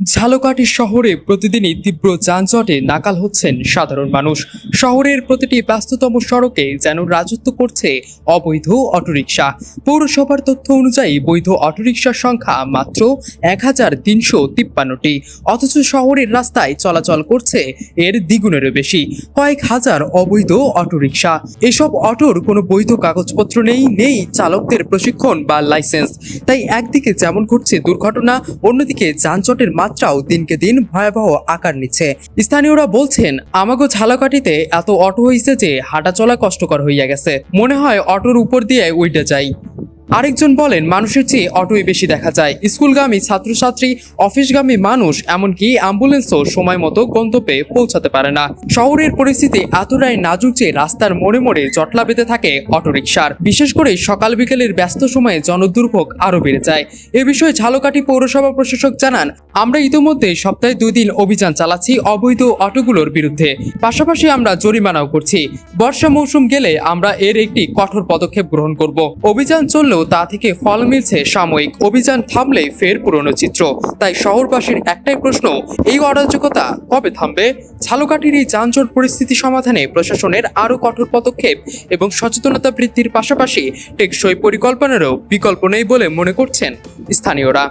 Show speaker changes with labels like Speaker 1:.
Speaker 1: ঝালকাঠি শহরে প্রতিদিনই তীব্র যানজটে নাকাল হচ্ছেন সাধারণ মানুষ। শহরের প্রতিটি ব্যস্ততম সড়কে যেন রাজত্ব করছে অবৈধ অটোরিকশা। পৌরসভার তথ্য অনুযায়ী বৈধ অটোরিকশার সংখ্যা মাত্র এক হাজার তিনশো তিপ্পান্নটি। অথচ শহরের রাস্তায় চলাচল করছে এর দ্বিগুণেরও বেশি, কয়েক হাজার অবৈধ অটোরিকশা। এসব অটোর কোনো বৈধ কাগজপত্র নেই নেই চালকদের প্রশিক্ষণ বা লাইসেন্স। তাই একদিকে যেমন ঘটছে দুর্ঘটনা, অন্যদিকে যানজটের মাত্রাও দিনকে দিন ভয়াবহ আকার নিচ্ছে। স্থানীয়রা বলছেন, আমাগো ঝালাকাটিতে এত অটো হইছে যে হাঁটা চলা কষ্টকর হইয়া গেছে। মনে হয় অটোর উপর দিয়ে উইটে যাই। আরেকজন বলেন, মানুষের চেয়ে অটোই বেশি দেখা যায়। স্কুলগামী ছাত্রছাত্রী, অফিসগামী মানুষ, এমনকি অ্যাম্বুলেন্সও সময় মতো গন্তব্যে পৌঁছাতে পারে না। শহরের পরিস্থিতি এতটাই নাজুক যে রাস্তার মোড়ে মোড়ে জটলা বেঁধে থাকে অটোরিকশার। বিশেষ করে সকাল বিকেলের ব্যস্ত সময়ে জনদুর্ভোগ আরও বেড়ে যায়। এ বিষয়ে ঝালকাঠি পৌরসভা প্রশাসক জানান, আমরা ইতিমধ্যে সপ্তাহে দুই দিন অভিযান চালাচ্ছি অবৈধ অটোগুলোর বিরুদ্ধে। পাশাপাশি আমরা জরিমানাও করছি। বর্ষা মৌসুম গেলে আমরা এর একটি কঠোর পদক্ষেপ গ্রহণ করব। অভিযান চললেও তা থেকে ফল মিলছে সাময়িক অভিযান থামলে ফের পুরনো চিত্র। তাই শহরবাসীর একটাই প্রশ্ন, এই অরাজকতা কবে থামবে? ঝালকাঠির এই যানজট পরিস্থিতি সমাধানে প্রশাসনের আরও কঠোর পদক্ষেপ এবং সচেতনতা বৃদ্ধির পাশাপাশি টেকসই পরিকল্পনারও বিকল্প নেই বলে মনে করছেন স্থানীয়রা।